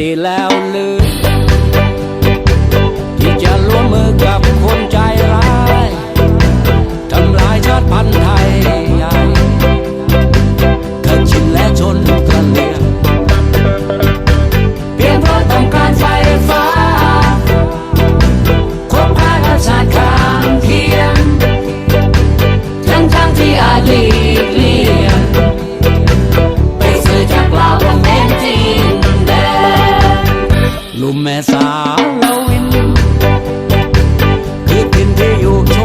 ดีแล้วหรือ you.